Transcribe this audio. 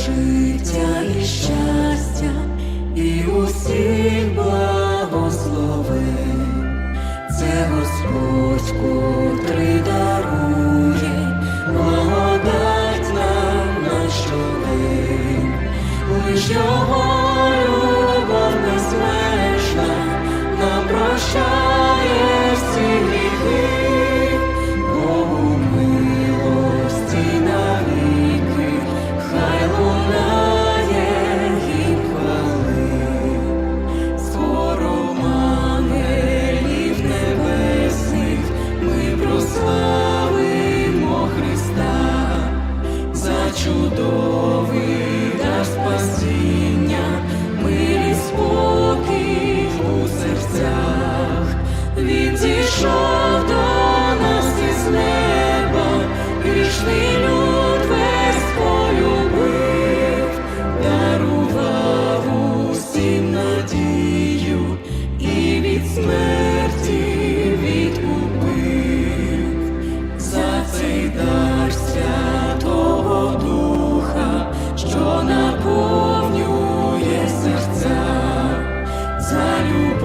життя і щастя, і усіх благослови, це Господь, котрий дарує, благодать нам на щодень, лиш його.